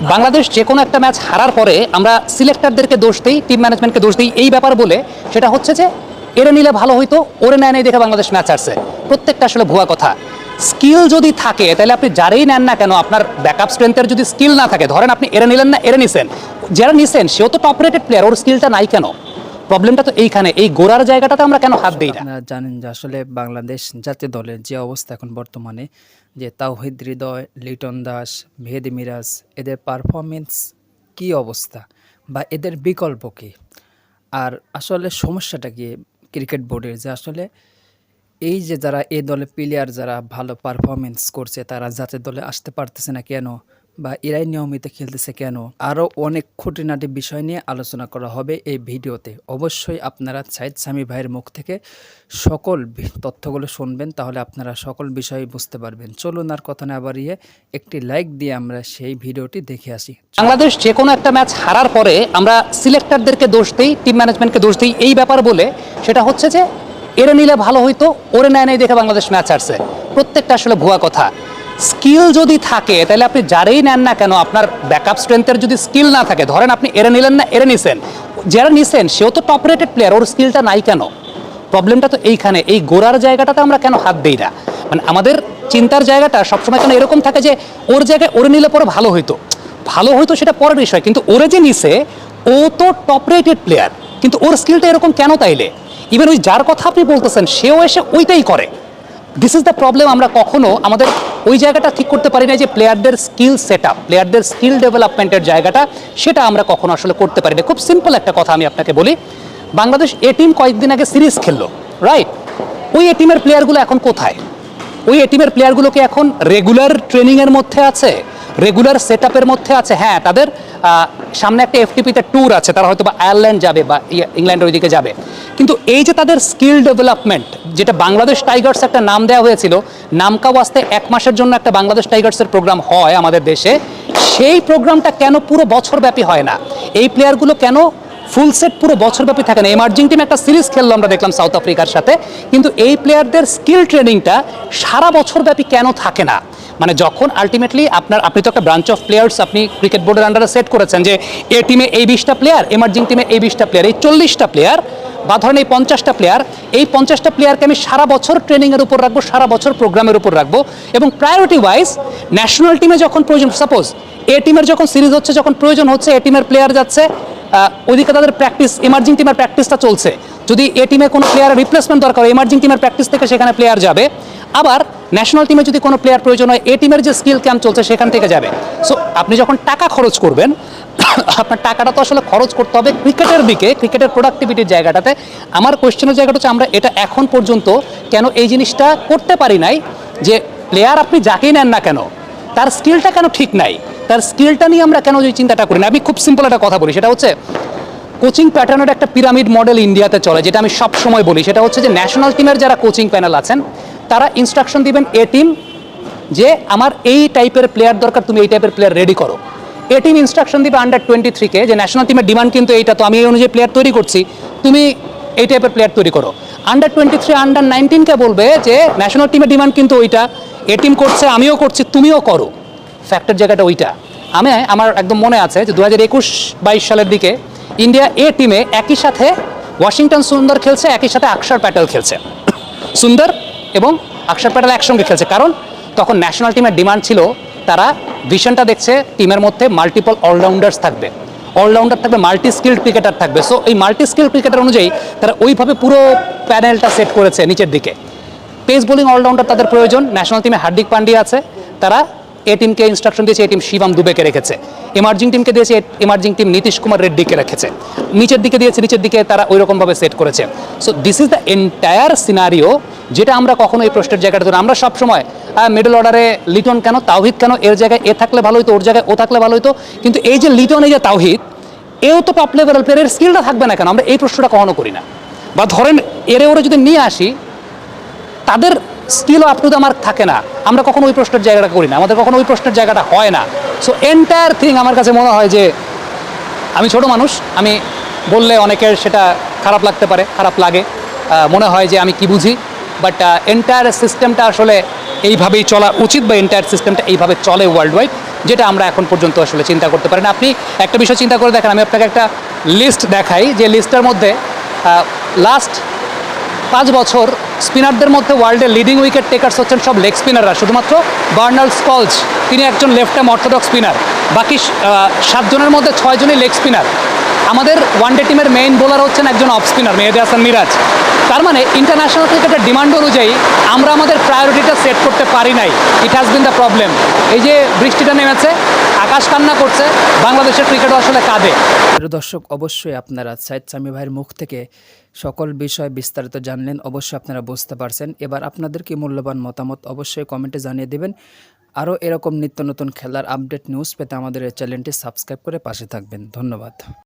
বাংলাদেশ যে কোনো একটা ম্যাচ হারার পরে আমরা সিলেক্টরদেরকে দোষ দিই টিম ম্যানেজমেন্টকে দোষ দিই। এই ব্যাপার বলে সেটা হচ্ছে যে এরে নিলে ভালো হইতো, ওরে নেয় নেই দেখে বাংলাদেশ ম্যাচ হারছে। প্রত্যেকটা আসলে ভুয়া কথা। স্কিল যদি থাকে, তাহলে আপনি যারেই নেন না কেন, আপনার ব্যাকআপ স্ট্রেংথের যদি স্কিল না থাকে, ধরেন আপনি এরে নিলেন না এরে নিছেন। যারা নিছেন, সেও তো টপ রেটেড প্লেয়ার ওর স্কিলটা নাই কেন? প্রবলেমটা তো এইখানে, এই গোড়ার জায়গাটাতে আমরা কেন হাত দিই না? জানেন যে আসলে বাংলাদেশ জাতীয় দলের যে অবস্থা এখন বর্তমানে, যে তাওহিদ হৃদয়, লিটন দাস, মেহেদি মিরাজ, এদের পারফরমেন্স কি অবস্থা বা এদের বিকল্প কি? আর আসলে সমস্যাটা কি ক্রিকেট বোর্ডের? যে আসলে এই যে যারা এ দলে প্লেয়ার যারা ভালো পারফরমেন্স করছে, তারা জাতীয় দলে আসতে পারতেছে না কেন? বা এরাই নিয়মিত খেলতেছে কেন? আরও অনেক খুঁটিনাটি বিষয় নিয়ে আলোচনা করা হবে এই ভিডিওতে। অবশ্যই আপনারা সাইদ স্বামী ভাইয়ের মুখ থেকে সকল তথ্যগুলো শুনবেন, তাহলে আপনারা সকল বিষয় বুঝতে পারবেন। চলুন আর কথা না বাড়িয়ে একটি লাইক দিয়ে আমরা সেই ভিডিওটি দেখে আসি। বাংলাদেশ যে কোনো একটা ম্যাচ হারার পরে আমরা সিলেক্টরদেরকে দোষ দিই, টিম ম্যানেজমেন্টকে দোষ দিই, এই ব্যাপার বলে সেটা হচ্ছে যে এরে নিলে ভালো হইতো, ওরে নেয় নেই দেখে বাংলাদেশ ম্যাচ হারছে। প্রত্যেকটা আসলে ভুয়া কথা। স্কিল যদি থাকে, তাহলে আপনি যারেই নেন না কেন, আপনার ব্যাকআপ স্ট্রেংথের যদি স্কিল না থাকে, ধরেন আপনি এরে নিলেন না, এরে নিছেন। যারা নিছেন, সেও তো টপ রেটেড প্লেয়ার ওর স্কিলটা নাই কেন? প্রবলেমটা তো এইখানে, এই গোড়ার জায়গাটাতে আমরা কেন হাত দিই না? মানে আমাদের চিন্তার জায়গাটা সবসময় কেন এরকম থাকে যে, ওর জায়গায় ওরে নিলে পরে ভালো হইতো। ভালো হইতো সেটা পরের বিষয়, কিন্তু ওরে যে নিছে, ও তো টপ রেটেড প্লেয়ার কিন্তু ওর স্কিলটা এরকম কেন তাইলে? ইভেন ওই যার কথা আপনি বলতেছেন, সেও এসে ওইটাই করে। দিস ইজ দ্য প্রবলেম আমরা কখনো আমাদের ওই জায়গাটা ঠিক করতে পারি না যে প্লেয়ারদের স্কিল সেট আপ প্লেয়ারদের স্কিল ডেভেলপমেন্টের জায়গাটা সেটা আমরা কখনো আসলে করতে পারি না খুব সিম্পল একটা কথা আমি আপনাকে বলি। বাংলাদেশ এ টিম কয়েকদিন আগে সিরিজ খেললো রাইট ওই এ টিমের প্লেয়ারগুলো এখন কোথায়? ওই এ টিমের প্লেয়ারগুলোকে এখন রেগুলার ট্রেনিংয়ের মধ্যে আছে? রেগুলার সেট মধ্যে আছে হ্যাঁ তাদের সামনে একটা এফটিপিতে ট্যুর আছে, তারা হয়তো বা আয়ারল্যান্ড যাবে বা ইংল্যান্ডের ওইদিকে যাবে। কিন্তু এই যে তাদের স্কিল ডেভেলপমেন্ট যেটা বাংলাদেশ টাইগার্স একটা নাম দেওয়া হয়েছিল নামকা ওয়াস্তে এক মাসের জন্য একটা বাংলাদেশ টাইগার্সের প্রোগ্রাম হয় আমাদের দেশে, সেই প্রোগ্রামটা কেন পুরো বছরব্যাপী হয় না? এই প্লেয়ারগুলো কেন ফুল সেট পুরো বছরব্যাপী থাকে না? এমার্জিং টিম একটা সিরিজ খেললো আমরা দেখলাম সাউথ আফ্রিকার সাথে, কিন্তু এই প্লেয়ারদের স্কিল ট্রেনিংটা সারা বছরব্যাপী কেন থাকে না? মানে যখন আলটিমেটলি আপনার, আপনি তো একটা ব্রাঞ্চ অফ প্লেয়ার্স আপনি ক্রিকেট বোর্ডের আন্ডারে সেট করেছেন যে এ টিমে এই বিশটা প্লেয়ার এমার্জিং টিমে এই বিশটা প্লেয়ার এই চল্লিশটা প্লেয়ার বা ধরেন এই পঞ্চাশটা প্লেয়ার এই পঞ্চাশটা প্লেয়ারকে আমি সারা বছর ট্রেনিংয়ের উপর রাখব, সারা বছর প্রোগ্রামের উপর রাখব এবং প্রায়োরিটি ওয়াইজ ন্যাশনাল টিমে যখন প্রয়োজন সাপোজ এ টিমের যখন সিরিজ হচ্ছে, যখন প্রয়োজন হচ্ছে, এ টিমের প্লেয়ার যাচ্ছে ওইদিকে তাদের প্র্যাকটিস এমার্জিং টিমের প্র্যাকটিসটা চলছে। যদি এ টিমে কোনো প্লেয়ারের রিপ্লেসমেন্ট দরকার হয় এমার্জিং টিমের প্র্যাকটিস থেকে সেখানে প্লেয়ার যাবে আবার ন্যাশনাল টিমে যদি কোনো প্লেয়ার প্রয়োজন হয় এ টিমের যে স্কিল ক্যাম্প চলছে সেখান থেকে যাবে। সো আপনি যখন টাকা খরচ করবেন, আপনার টাকাটা তো আসলে খরচ করতে হবে ক্রিকেটের দিকে, ক্রিকেটের প্রোডাক্টিভিটির জায়গাটাতে। আমার কোয়েশ্চেনের জায়গাটা হচ্ছে, আমরা এটা এখন পর্যন্ত কেন এই জিনিসটা করতে পারি নাই? যে প্লেয়ার আপনি যাকেই নেন না কেন, তার স্কিলটা কেন ঠিক নাই? তার স্কিলটা নিয়ে আমরা কেন ওই চিন্তাটা করি না? আমি খুব সিম্পল একটা কথা বলি, সেটা হচ্ছে কোচিং প্যাটার্নের একটা পিরামিড মডেল ইন্ডিয়াতে চলে, যেটা আমি সব সময় বলি। সেটা হচ্ছে যে ন্যাশনাল টিমের যারা কোচিং প্যানেল আছেন তারা ইনস্ট্রাকশন দিবেন এ টিম যে আমার এই টাইপের প্লেয়ার দরকার, তুমি এই টাইপের প্লেয়ার রেডি করো। এ টিম ইনস্ট্রাকশন দিবে আন্ডার টোয়েন্টি থ্রিকে যে ন্যাশনাল টিমের ডিমান্ড কিন্তু এইটা, তো আমি এই অনুযায়ী প্লেয়ার তৈরি করছি, তুমি এই টাইপের প্লেয়ার তৈরি করো। আন্ডার টোয়েন্টি থ্রি আন্ডার নাইনটিনকে বলবে যে ন্যাশনাল টিমের ডিমান্ড কিন্তু ওইটা, এ টিম করছে, আমিও করছি, তুমিও করো। ফ্যাক্টর জায়গাটা ওইটা। আমি, আমার একদম মনে আছে যে দু হাজার একুশ বাইশ সালের দিকে ইন্ডিয়া এ টিমে একই সাথে ওয়াশিংটন সুন্দর খেলছে, একই সাথে আকসার প্যাটেল খেলছে। সুন্দর এবং আকসার প্যাটেল একসঙ্গে খেলছে। কারণ তখন ন্যাশনাল টিমের ডিমান্ড ছিল, তারা ভিশনটা দেখছে টিমের মধ্যে মাল্টিপল অলরাউন্ডার্স থাকবে। অলরাউন্ডার থাকবে মাল্টি স্কিল্ড ক্রিকেটার থাকবে। সো এই মাল্টি স্কিল ক্রিকেটার অনুযায়ী তারা ওইভাবে পুরো প্যানেলটা সেট করেছে নিচের দিকে। পেস বোলিং অলরাউন্ডার তাদের প্রয়োজন। ন্যাশনাল টিমে হার্দিক পান্ডিয়া আছে। তারা এ টিমকে ইনস্ট্রাকশন দিয়েছে, এ টিম শিবাম দুবেকে রেখেছে। এমার্জিং টিমকে দিয়েছে এমার্জিং টিম নীতিশ কুমার রেড্ডিকে রেখেছে। নিচের দিকে দিয়েছে, নিচের দিকে তারা ওই রকমভাবে সেট করেছে। So this is the entire scenario যেটা আমরা কখনো এই প্রশ্নের জায়গাটা ধরি আমরা সবসময় মিডল অর্ডারে লিটন কেন, তাওহিদ কেন, এর জায়গায় এ থাকলে ভালো হতো ওর জায়গায় ও থাকলে ভালো হতো কিন্তু এই যে লিটন, এই যে তাওহিদ, এও তো টপ লেভেল প্লেয়ারের স্কিলটা থাকবে না কেন? আমরা এই প্রশ্নটা কখনো করি না। বা ধরেন, এরে ওরে যদি নিয়ে আসি, তাদের স্কিলও আপ টু দ্য মার্ক থাকে না। আমরা কখনো ওই প্রশ্নের জায়গাটা করি না। আমাদের কখনো ওই প্রশ্নের জায়গাটা হয় না। সো এন্টায়ার থিং আমার কাছে মনে হয় যে, আমি ছোট মানুষ, আমি বললে অনেকের সেটা খারাপ লাগতে পারে, খারাপ লাগে। মনে হয় যে আমি কি বুঝি? বাট এন্টায়ার সিস্টেমটা আসলে এইভাবেই চলা উচিত বা এন্টায়ার সিস্টেমটা এইভাবে চলে ওয়ার্ল্ড ওয়াইড যেটা আমরা এখন পর্যন্ত আসলে চিন্তা করতে পারি না। আপনি একটা বিষয় চিন্তা করে দেখেন, আমি আপনাকে একটা লিস্ট দেখাই। যে লিস্টের মধ্যে লাস্ট পাঁচ বছর স্পিনারদের মধ্যে ওয়ার্ল্ডের লিডিং উইকেট টেকার্স হচ্ছেন সব লেগ স্পিনাররা শুধুমাত্র বার্নাল স্কলজ তিনি একজন লেফট হ্যাম অর্থোডক্স স্পিনার। বাকি সাতজনের মধ্যে ছয়জনই লেগ স্পিনার। আমাদের ওয়ানডে টিমের মেইন বোলার হচ্ছেন একজন অফ স্পিনার, মেহেদি হাসান মিরাজ। তার মানে ইন্টারন্যাশনাল ক্রিকেটের ডিমান্ড অনুযায়ী আমরা আমাদের প্রায়োরিটিটা সেট করতে পারি নাই। It has been the problem এই যে বৃষ্টিটা নেমেছে, আকাশ কান্না করছে, বাংলাদেশের ক্রিকেটও আসলে কাঁদে। প্রিয় দর্শক, অবশ্যই আপনারা সাইদ সামি ভাইয়ের মুখ থেকে সকল বিষয় বিস্তারিত জানলেন, অবশ্যই আপনারা বুঝতে পারছেন। এবার আপনাদের কি মূল্যবান মতামত অবশ্যই কমেন্টে জানিয়ে দেবেন। আরও এরকম নিত্য নতুন খেলার আপডেট নিউজ পেতে আমাদের এই চ্যানেলটি সাবস্ক্রাইব করে পাশে থাকবেন। ধন্যবাদ।